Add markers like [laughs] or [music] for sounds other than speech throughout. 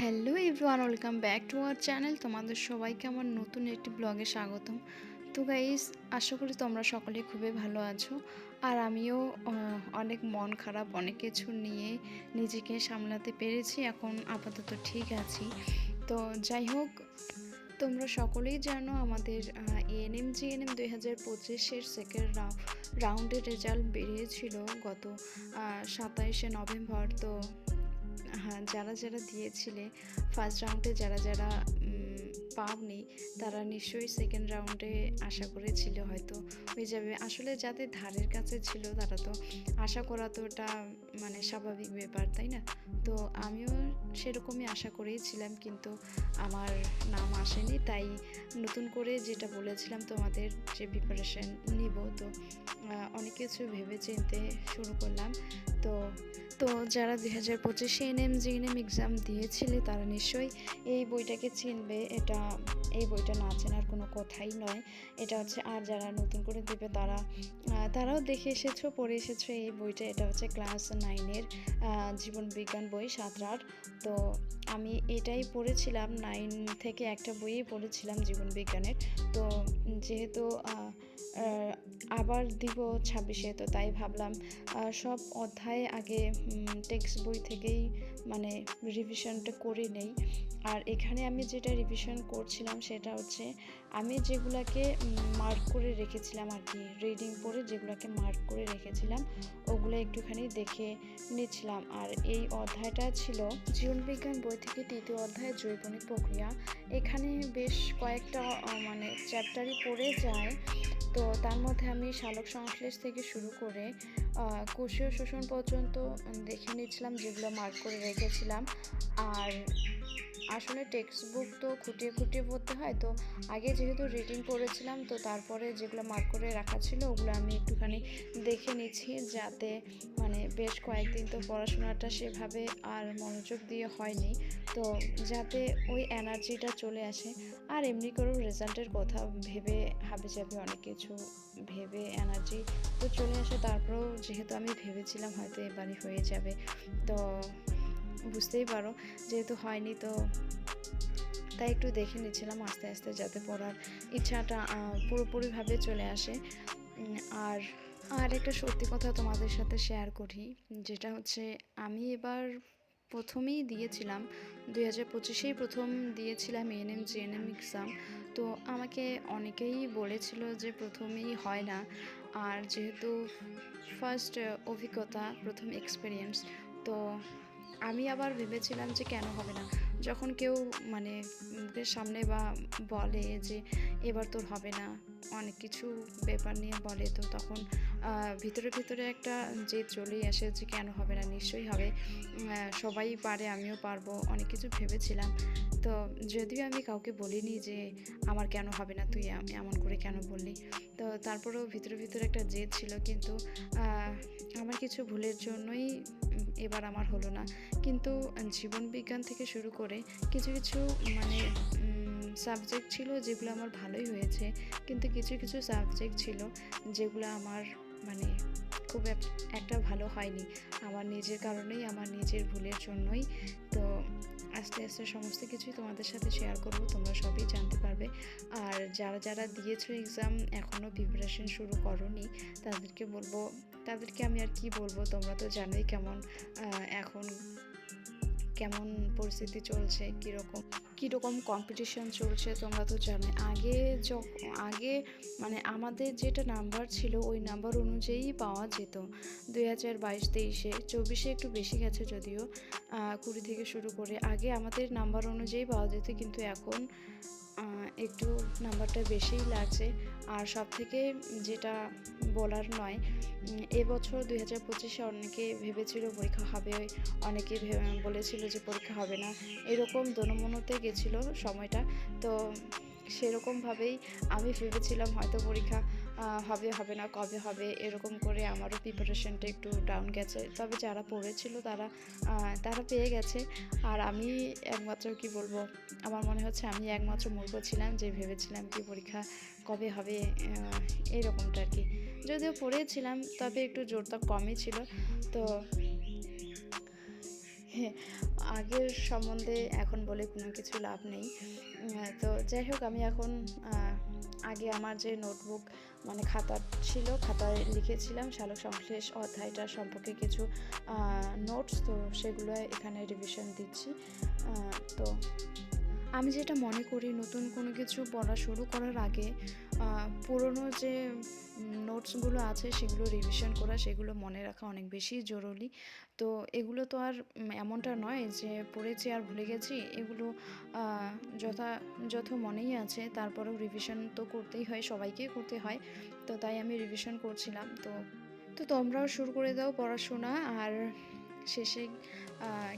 Hello everyone, welcome back to our channel. তোমাদের সবাইকে আমার নতুন একটি ব্লগে স্বাগতম। তো গাইস, আশা করি তোমরা সকলে খুবই ভালো আছো। আর আমিও অনেক মন খারাপ, অনেক কিছু নিয়ে নিজেকে সামলাতে পেরেছি। এখন আপাতত ঠিক আছি। তো যাই হোক, তোমরা সকলেই জানো আমাদের এএনএম জিএনএম দুই হাজার পঁচিশের সেকেন্ড রাউন্ডের রেজাল্ট বেরিয়েছিল গত সাতাইশে নভেম্বর। তো যারা যারা দিয়েছিলে ফার্স্ট রাউন্ডে যারা যারা পাওনি, তারা নিশ্চয়ই সেকেন্ড রাউন্ডে আশা করেছিল হয়তো হয়ে যাবে। আসলে যাদের ধারের কাছে ছিল তারা তো আশা করা তো ওটা মানে স্বাভাবিক ব্যাপার, তাই না? তো আমিও সেরকমই আশা করেইছিলাম কিন্তু আমার নাম আসেনি। তাই নতুন করে যেটা বলেছিলাম তোমাদের যে প্রিপারেশন নিব, তো অনেক কিছু ভেবে চিনতে শুরু করলাম। তো তো যারা দুই হাজার পঁচিশে এনএম জিএনএম এক্সাম দিয়েছিলে, তারা নিশ্চয়ই এই বইটাকে চিনবে। এটা এই বইটা না চেনার কোনো কথাই নয়। এটা হচ্ছে, আর যারা নতুন করে দেবে, তারা তারাও দেখে এসেছ, পড়ে এসেছ এই বইটা। এটা হচ্ছে ক্লাস নাইনের জীবন বিজ্ঞান বই সাঁতরার তো আমি এটাই পড়েছিলাম, নাইন থেকে একটা বইই পড়েছিলাম জীবন বিজ্ঞানের। তো যেহেতু আবার দিব ছাব্বিশে তো তাই ভাবলাম সব অধ্যায় আগে টেক্সট বই থেকেই মানে রিভিশনটা করে নেই। আর এখানে আমি যেটা রিভিশন করছিলাম সেটা হচ্ছে, আমি যেগুলাকে মার্ক করে রেখেছিলাম আর কি রিডিং পড়ে যেগুলোকে মার্ক করে রেখেছিলাম, ওগুলো একটুখানি দেখে নিচ্ছিলাম। আর এই অধ্যায়টা ছিল জীবনবিজ্ঞান বই থেকে তৃতীয় অধ্যায় জৈবনিক প্রক্রিয়া। এখানে বেশ কয়েকটা মানে চ্যাপ্টারই পড়ে যায়। তো তার মধ্যে আমি শালক সংশ্লেষ থেকে শুরু করে কোষীয় শোষণ পর্যন্ত দেখে নিচ্ছিলাম যেগুলো মার্ক করে রেখেছিলাম আর আসলে টেক্সট বুক তো খুঁটিয়ে খুঁটিয়ে পড়তে হয়, তো আগে যেহেতু রিডিং পড়েছিলাম, তো তারপরে যেগুলো মার্ক করে রাখা ছিল, ওগুলো আমি একটুখানি দেখে নিচ্ছি যাতে মানে বেশ কয়েকদিন তো পড়াশোনাটা সেভাবে আর মনোযোগ দিয়ে হয়নি। তো যাতে ওই এনার্জিটা চলে আসে। আর এমনি করেও রেজাল্টের কথা ভেবে হাবে যাবে অনেক কিছু ভেবে এনার্জি তো চলে আসে, তারপরেও যেহেতু আমি ভেবেছিলাম হয়তো এবারই হয়ে যাবে। তো বুঝতেই পারো, যেহেতু হয়নি তো তাই একটু দেখে নিচ্ছিলাম আস্তে আস্তে যাতে পড়ার ইচ্ছাটা পুরোপুরিভাবে চলে আসে। আর আর একটা সত্যি কথা তোমাদের সাথে শেয়ার করি, যেটা হচ্ছে আমি এবার প্রথমেই দিয়েছিলাম, দুই হাজার পঁচিশেই প্রথম দিয়েছিলাম এএনএম জিএনএম এক্সাম তো আমাকে অনেকেই বলেছিল যে প্রথমেই হয় না, আর যেহেতু ফার্স্ট অভিজ্ঞতা, প্রথম এক্সপিরিয়েন্স তো আমি আবার ভেবেছিলাম যে কেন হবে না। যখন কেউ মানে মুখের সামনে বা বলে যে এবার তোর হবে না, অনেক কিছু ব্যাপার নিয়ে বলে, তো তখন ভিতরে ভিতরে একটা যে চলেই আসে যে কেন হবে না, নিশ্চয়ই হবে। সবাই পারে, আমিও পারব, অনেক কিছু ভেবেছিলাম। তো যদিও আমি কাউকে বলিনি যে আমার কেন হবে না, তুই আমি এমন করে কেন বললি? তো তারপরেও ভিতরে ভিতরে একটা জেদ ছিল, কিন্তু আমার কিছু ভুলের জন্যই এবার আমার হলো না। কিন্তু জীবন বিজ্ঞান থেকে শুরু করে কিছু কিছু মানে সাবজেক্ট ছিল যেগুলো আমার ভালোই হয়েছে। কিন্তু কিছু কিছু সাবজেক্ট ছিল যেগুলো আমার মানে খুব একটা ভালো হয়নি। আমার নিজের কারণেই, আমার নিজের ভুলের জন্যই। তো আস্তে আস্তে সমস্ত কিছুই তোমাদের সাথে শেয়ার করব, তোমরা সবই জানতে পারবে। আর যারা যারা দিয়েছ এক্সাম এখনও প্রিপারেশন শুরু করনি, তাদেরকে বলব, তাদেরকে আমি আর কি বলব, তোমরা তো জানোই কেমন এখন কেমন পরিস্থিতি চলছে, কীরকম কীরকম কম্পিটিশান চলছে তোমরা তো জানো আগে যখন আগে মানে আমাদের যেটা নাম্বার ছিল, ওই নাম্বার অনুযায়ী পাওয়া যেত। দুই হাজার বাইশ তেইশে, চব্বিশে একটু বেশি গেছে যদিও কুড়ি থেকে শুরু করে। আগে আমাদের নাম্বার অনুযায়ী পাওয়া যেত, কিন্তু এখন একটু নাম্বারটা বেশিই লাগছে। আর সব থেকে যেটা বলার নয় এবছর দুই হাজার পঁচিশে অনেকে ভেবেছিল পরীক্ষা হবে, অনেকে বলেছিল যে পরীক্ষা হবে না। এরকম দনমনতে গেছিল সময়টা তো সেরকমভাবেই আমি ভেবেছিলাম হয়তো পরীক্ষা হবে হবে না কবে হবে এরকম করে আমারও প্রিপারেশনটা একটু ডাউন গেছে। তবে যারা পড়েছিল তারা তারা পেয়ে গেছে। আর আমি একমাত্র কি বলব আমার মনে হচ্ছে আমি একমাত্র মূর্খ ছিলাম যে ভেবেছিলাম কি পরীক্ষা কবে হবে আহ, এইরকমটা আর কি। যদিও পড়েছিলাম তবে একটু জোরটা কমই ছিল। তো [laughs] আগের সম্বন্ধে এখন বলে কোনো কিছু লাভ নেই। তো যাই হোক, আমি এখন আগে আমার যে নোটবুক মানে খাতা ছিল, খাতায় লিখেছিলাম শালক সংশ্লেষ অধ্যায়টা সম্পর্কে কিছু নোটস তো সেগুলো এখানে রিভিশন দিচ্ছি। তো আমি যেটা মনে করি নতুন কোনো কিছু পড়া শুরু করার আগে পুরনো যে নোটসগুলো আছে সেগুলো রিভিশন করা সেগুলো মনে রাখা অনেক বেশি জরুরি। তো এগুলো তো আর এমনটা নয় যে পড়েছি আর ভুলে গেছি এগুলো আহ, যথা যথ মনেই আছে। তারপরেও রিভিশন তো করতেই হয় সবাইকে করতে হয়। তো তাই আমি রিভিশন করছিলাম। তো তো তোমরাও শুরু করে দাও পড়াশোনা আর শেষে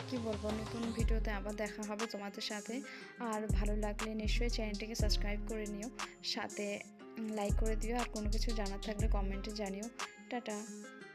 কি বলব, নতুন ভিডিওতে আবার দেখা হবে তোমাদের সাথে। আর ভালো লাগলে নিশ্চয়ই চ্যানেলটিকে সাবস্ক্রাইব করে নিও, সাথে লাইক করে দিও, আর কোনো কিছু জানার থাকলে কমেন্টে জানিও। টাটা।